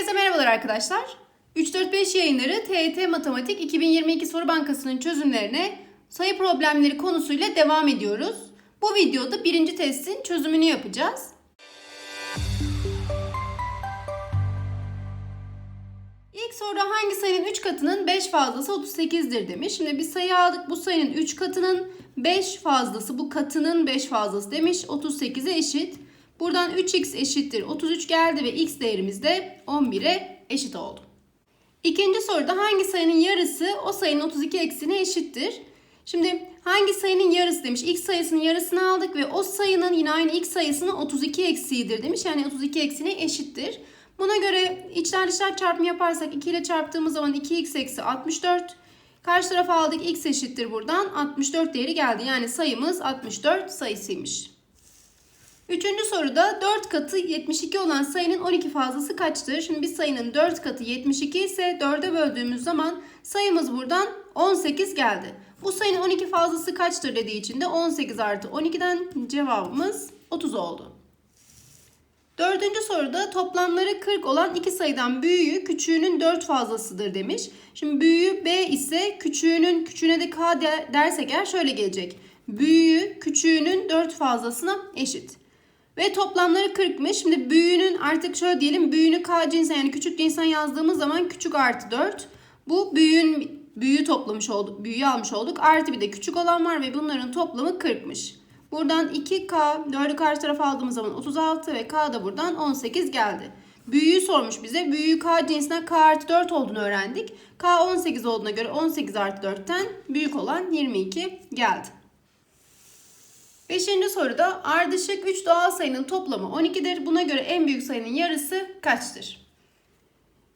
Herkese merhabalar arkadaşlar. 345 yayınları TET Matematik 2022 Soru Bankası'nın çözümlerine sayı problemleri konusuyla devam ediyoruz. Bu videoda birinci testin çözümünü yapacağız. İlk soruda hangi sayının 3 katının 5 fazlası 38'dir demiş. Şimdi bir sayı aldık. Bu sayının 3 katının 5 fazlası bu katının 5 fazlası demiş. 38'e eşit. Buradan 3x eşittir 33 geldi ve x değerimiz de 11'e eşit oldu. İkinci soruda hangi sayının yarısı o sayının 32 eksiğine eşittir? Şimdi hangi sayının yarısı demiş. X sayısının yarısını aldık ve o sayının yine aynı x sayısının 32 eksiğidir demiş. Yani 32 eksiğine eşittir. Buna göre içler dışlar çarpımı yaparsak 2 ile çarptığımız zaman 2x eksi 64. Karşı tarafa aldık x eşittir buradan 64 değeri geldi. Yani sayımız 64 sayısıymış. Üçüncü soruda 4 katı 72 olan sayının 12 fazlası kaçtır? Şimdi bir sayının 4 katı 72 ise 4'e böldüğümüz zaman sayımız buradan 18 geldi. Bu sayının 12 fazlası kaçtır dediği için de 18 artı 12'den cevabımız 30 oldu. Dördüncü soruda toplamları 40 olan iki sayıdan büyüğü küçüğünün 4 fazlasıdır demiş. Şimdi büyüğü B ise küçüğünün küçüğüne de K dersek eğer şöyle gelecek. Büyüğü küçüğünün 4 fazlasına eşit. Ve toplamları 40'mış. Şimdi büyüğünün artık şöyle diyelim. Büyüğünü K cinsen yani küçük cinsen yazdığımız zaman küçük artı 4. Bu büyüğün büyüğü toplamış olduk. Büyüğü almış olduk. Artı bir de küçük olan var ve bunların toplamı 40'mış. Buradan 2K 4'ü karşı tarafa aldığımız zaman 36 ve K da buradan 18 geldi. Büyüğü sormuş bize. Büyüğü K cinsinden K artı 4 olduğunu öğrendik. K 18 olduğuna göre 18 artı 4'ten büyük olan 22 geldi. Beşinci soruda ardışık 3 doğal sayının toplamı 12'dir. Buna göre en büyük sayının yarısı kaçtır?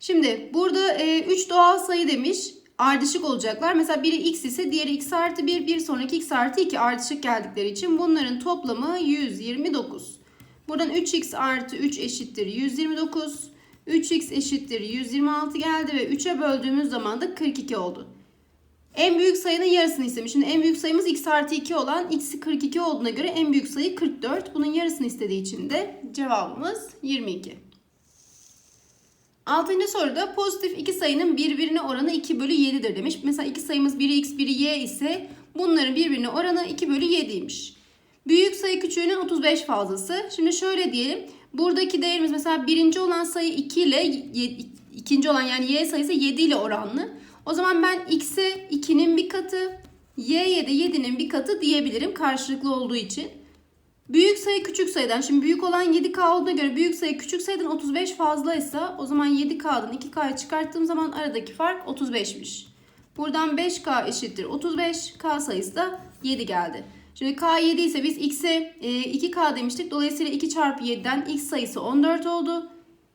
Şimdi burada 3 e, doğal sayı demiş. Ardışık olacaklar. Mesela biri x ise diğeri x artı 1, bir sonraki x artı 2 ardışık geldikleri için bunların toplamı 129. Buradan 3x artı 3 eşittir 129. 3x eşittir 126 geldi ve 3'e böldüğümüz zaman da 42 oldu. En büyük sayının yarısını istemiş. Şimdi en büyük sayımız x artı 2 olan x'i 42 olduğuna göre en büyük sayı 44. Bunun yarısını istediği için de cevabımız 22. Altıncı soruda pozitif iki sayının birbirine oranı 2 bölü 7'dir demiş. Mesela iki sayımız biri x biri y ise bunların birbirine oranı 2 bölü 7'ymiş. Büyük sayı küçüğünün 35 fazlası. Şimdi şöyle diyelim. Buradaki değerimiz mesela birinci olan sayı 2 ile ikinci olan yani y sayısı 7 ile oranlı. O zaman ben x'e 2'nin bir katı, y'ye de 7'nin bir katı diyebilirim karşılıklı olduğu için. Büyük sayı küçük sayıdan, şimdi büyük olan 7k olduğuna göre büyük sayı küçük sayıdan 35 fazlaysa o zaman 7k'dan 2k'yı çıkarttığım zaman aradaki fark 35'miş. Buradan 5k eşittir 35, k sayısı da 7 geldi. Şimdi k 7 ise biz x'e 2k e, demiştik. Dolayısıyla 2 çarpı 7'den x sayısı 14 oldu.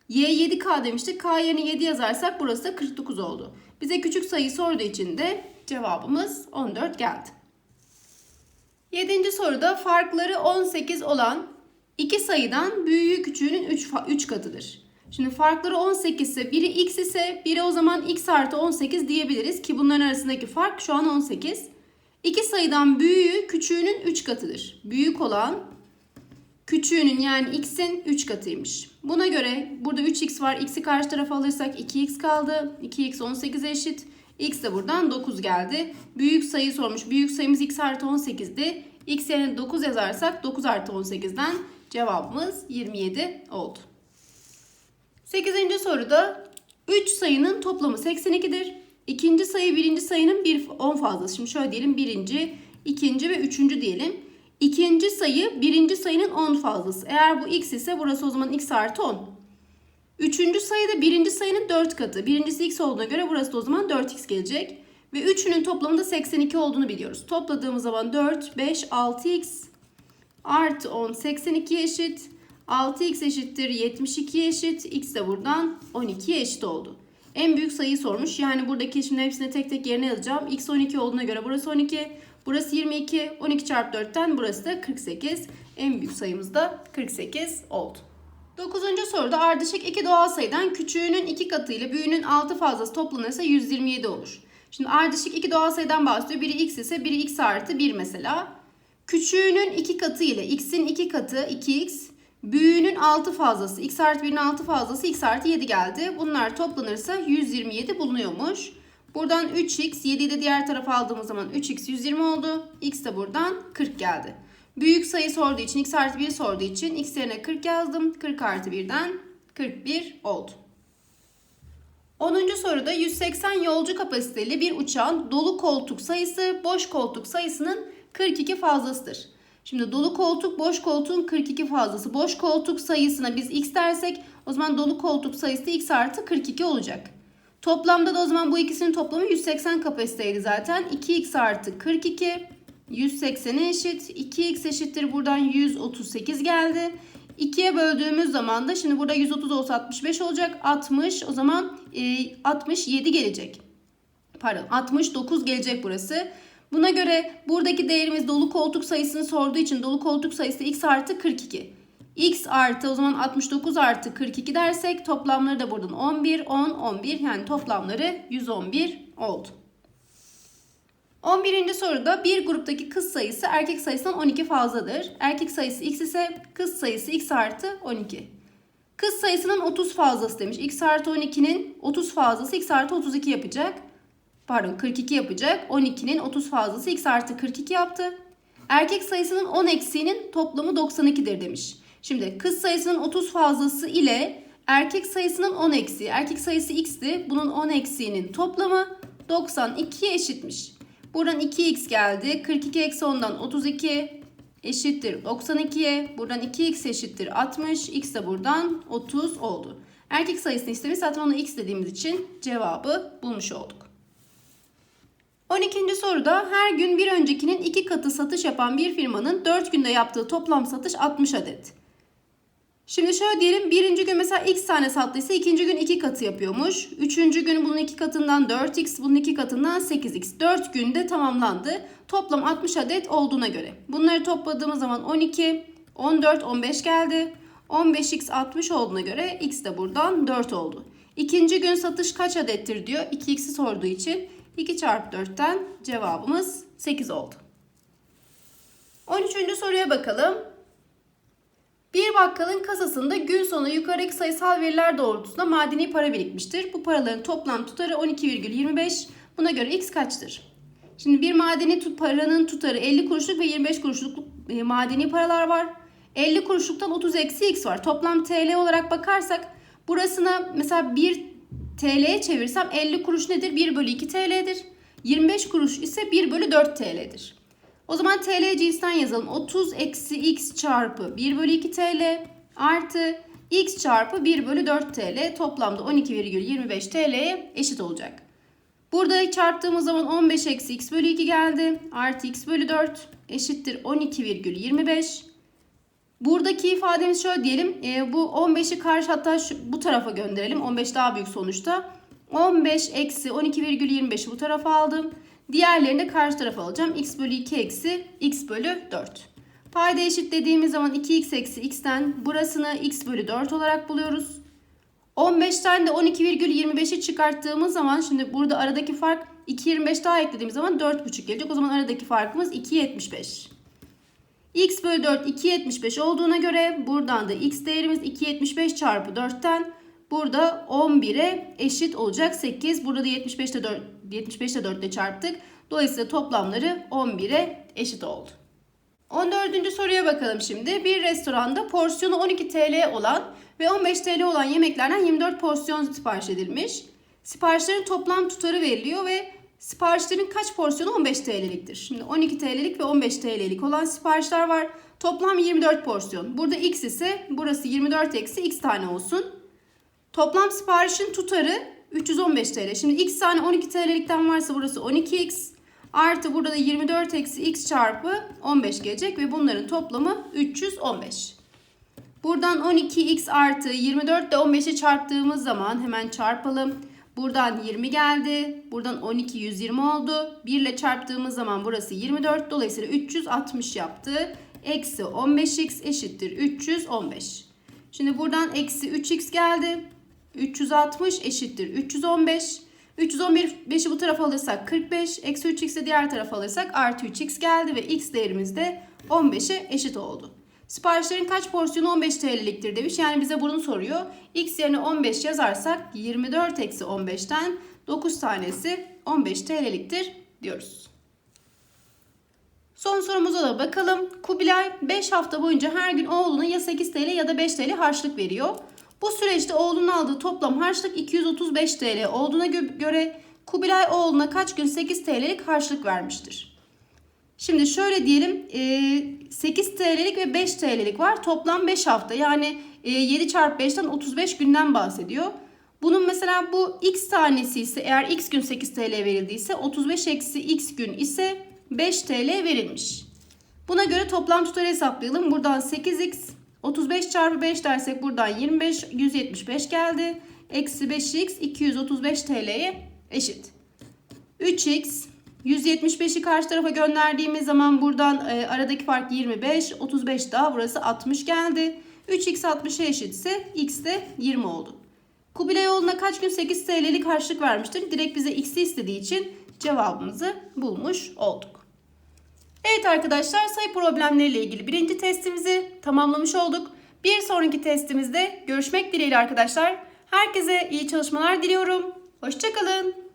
Y 7k demiştik. k yerine 7 yazarsak burası da 49 oldu. Bize küçük sayı sorduğu için de cevabımız 14 geldi. Yedinci soruda farkları 18 olan iki sayıdan büyüğü küçüğünün 3, 3 katıdır. Şimdi farkları 18 ise biri x ise biri o zaman x artı 18 diyebiliriz ki bunların arasındaki fark şu an 18. İki sayıdan büyüğü küçüğünün 3 katıdır. Büyük olan küçüğünün yani x'in 3 katıymış. Buna göre burada 3x var. x'i karşı tarafa alırsak 2x kaldı. 2x 18'e eşit. x de buradan 9 geldi. Büyük sayı sormuş. Büyük sayımız x artı 18'di. x yerine 9 yazarsak 9 artı 18'den cevabımız 27 oldu. 8. soruda 3 sayının toplamı 82'dir. İkinci sayı birinci sayının 1 10 fazlası. Şimdi şöyle diyelim birinci, ikinci ve üçüncü diyelim. İkinci sayı birinci sayının 10 fazlası. Eğer bu x ise burası o zaman x artı 10. Üçüncü sayı da birinci sayının 4 katı. Birincisi x olduğuna göre burası da o zaman 4x gelecek. Ve üçünün toplamında 82 olduğunu biliyoruz. Topladığımız zaman 4, 5, 6x artı 10 82 eşit. 6x eşittir 72 eşit. x de buradan 12'ye eşit oldu. En büyük sayıyı sormuş. Yani buradaki şimdi hepsini tek tek yerine yazacağım. x 12 olduğuna göre burası 12. Burası 22. 12 çarpı 4'ten burası da 48. En büyük sayımız da 48 oldu. 9. soruda ardışık iki doğal sayıdan küçüğünün 2 katı ile büyüğünün 6 fazlası toplanırsa 127 olur. Şimdi ardışık iki doğal sayıdan bahsediyor. Biri x ise biri x artı 1 mesela. Küçüğünün 2 katı ile x'in 2 katı 2x, Büyüğünün 6 fazlası, x artı 1'in 6 fazlası x artı 7 geldi. Bunlar toplanırsa 127 bulunuyormuş. Buradan 3x, 7'yi de diğer tarafa aldığımız zaman 3x 120 oldu. x de buradan 40 geldi. Büyük sayı sorduğu için, x artı 1 sorduğu için x yerine 40 yazdım. 40 artı 1'den 41 oldu. 10. soruda 180 yolcu kapasiteli bir uçağın dolu koltuk sayısı boş koltuk sayısının 42 fazlasıdır. Şimdi dolu koltuk boş koltuğun 42 fazlası. Boş koltuk sayısına biz x dersek o zaman dolu koltuk sayısı da x artı 42 olacak. Toplamda da o zaman bu ikisinin toplamı 180 kapasiteydi zaten. 2x artı 42 180'e eşit. 2x eşittir buradan 138 geldi. 2'ye böldüğümüz zaman da şimdi burada 130 olsa 65 olacak. 60 o zaman e, 67 gelecek. Pardon 69 gelecek burası. Buna göre buradaki değerimiz dolu koltuk sayısını sorduğu için dolu koltuk sayısı x artı 42. x artı o zaman 69 artı 42 dersek toplamları da buradan 11, 10, 11 yani toplamları 111 oldu. 11. soruda bir gruptaki kız sayısı erkek sayısından 12 fazladır. Erkek sayısı x ise kız sayısı x artı 12. Kız sayısının 30 fazlası demiş. x artı 12'nin 30 fazlası x artı 32 yapacak. Pardon 42 yapacak. 12'nin 30 fazlası x artı 42 yaptı. Erkek sayısının 10 eksiğinin toplamı 92'dir demiş. Şimdi kız sayısının 30 fazlası ile erkek sayısının 10 eksiği. Erkek sayısı x'ti. Bunun 10 eksiğinin toplamı 92'ye eşitmiş. Buradan 2x geldi. 42 eksi 10'dan 32 eşittir 92'ye. Buradan 2x eşittir 60. X de buradan 30 oldu. Erkek sayısını istemiş. Zaten ona x dediğimiz için cevabı bulmuş olduk. 12. soruda her gün bir öncekinin iki katı satış yapan bir firmanın 4 günde yaptığı toplam satış 60 adet. Şimdi şöyle diyelim birinci gün mesela x tane sattıysa ikinci gün iki katı yapıyormuş. Üçüncü gün bunun iki katından 4x bunun iki katından 8x. 4 günde tamamlandı. Toplam 60 adet olduğuna göre. Bunları topladığımız zaman 12, 14, 15 geldi. 15x 60 olduğuna göre x de buradan 4 oldu. İkinci gün satış kaç adettir diyor. 2x'i sorduğu için 2 çarpı 4'ten cevabımız 8 oldu. 13. soruya bakalım. Bir bakkalın kasasında gün sonu yukarıdaki sayısal veriler doğrultusunda madeni para birikmiştir. Bu paraların toplam tutarı 12,25. Buna göre x kaçtır? Şimdi bir madeni tut paranın tutarı 50 kuruşluk ve 25 kuruşluk e, madeni paralar var. 50 kuruşluktan 30 eksi x var. Toplam TL olarak bakarsak burasına mesela 1 TL'ye çevirsem 50 kuruş nedir? 1 bölü 2 TL'dir. 25 kuruş ise 1 bölü 4 TL'dir. O zaman TL cinsten yazalım. 30 eksi x çarpı 1 bölü 2 TL artı x çarpı 1 bölü 4 TL toplamda 12,25 TL'ye eşit olacak. Burada çarptığımız zaman 15 eksi x bölü 2 geldi. Artı x bölü 4 eşittir 12,25. Buradaki ifademiz şöyle diyelim. E, bu 15'i karşı hatta şu, bu tarafa gönderelim. 15 daha büyük sonuçta. 15 eksi 12,25'i bu tarafa aldım. Diğerlerini de karşı tarafa alacağım. x bölü 2 eksi x bölü 4. Payda eşit dediğimiz zaman 2x eksi x'ten burasını x bölü 4 olarak buluyoruz. 15'ten de 12,25'i çıkarttığımız zaman şimdi burada aradaki fark 2,25 daha eklediğimiz zaman 4,5 gelecek. O zaman aradaki farkımız 2,75. x bölü 4 2,75 olduğuna göre buradan da x değerimiz 2,75 çarpı 4'ten burada 11'e eşit olacak 8. Burada da 75'te 4, 75'te 4 ile çarptık. Dolayısıyla toplamları 11'e eşit oldu. 14. soruya bakalım şimdi. Bir restoranda porsiyonu 12 TL olan ve 15 TL olan yemeklerden 24 porsiyon sipariş edilmiş. Siparişlerin toplam tutarı veriliyor ve siparişlerin kaç porsiyonu 15 TL'liktir. Şimdi 12 TL'lik ve 15 TL'lik olan siparişler var. Toplam 24 porsiyon. Burada x ise burası 24 eksi x tane olsun. Toplam siparişin tutarı 315 TL. Şimdi x tane 12 TL'likten varsa burası 12x. Artı burada da 24 eksi x çarpı 15 gelecek ve bunların toplamı 315. Buradan 12x artı 24 ile 15'i çarptığımız zaman hemen çarpalım. Buradan 20 geldi. Buradan 12 120 oldu. 1 ile çarptığımız zaman burası 24. Dolayısıyla 360 yaptı. Eksi 15x eşittir 315. Şimdi buradan eksi 3x geldi. 360 eşittir 315. 315'i bu tarafa alırsak 45. Eksi 3x'i diğer tarafa alırsak artı 3x geldi ve x değerimiz de 15'e eşit oldu. Siparişlerin kaç porsiyonu 15 TL'liktir demiş. Yani bize bunu soruyor. X yerine 15 yazarsak 24 eksi 15'ten 9 tanesi 15 TL'liktir diyoruz. Son sorumuza da bakalım. Kubilay 5 hafta boyunca her gün oğluna ya 8 TL ya da 5 TL harçlık veriyor. Bu süreçte oğlunun aldığı toplam harçlık 235 TL olduğuna gö- göre Kubilay oğluna kaç gün 8 TL'lik harçlık vermiştir? Şimdi şöyle diyelim e, 8 TL'lik ve 5 TL'lik var. Toplam 5 hafta yani e, 7 çarpı 5'ten 35 günden bahsediyor. Bunun mesela bu x tanesi ise eğer x gün 8 TL verildiyse 35 eksi x gün ise 5 TL verilmiş. Buna göre toplam tutarı hesaplayalım. Buradan 8x 35 çarpı 5 dersek buradan 25 175 geldi. Eksi 5x 235 TL'ye eşit. 3x 175'i karşı tarafa gönderdiğimiz zaman buradan e, aradaki fark 25, 35 daha burası 60 geldi. 3x 60'a eşitse x de 20 oldu. Kubilayoğlu'na kaç gün 8 TL'lik harçlık vermiştir? Direkt bize x'i istediği için cevabımızı bulmuş olduk. Evet arkadaşlar sayı problemleriyle ilgili birinci testimizi tamamlamış olduk. Bir sonraki testimizde görüşmek dileğiyle arkadaşlar. Herkese iyi çalışmalar diliyorum. Hoşçakalın.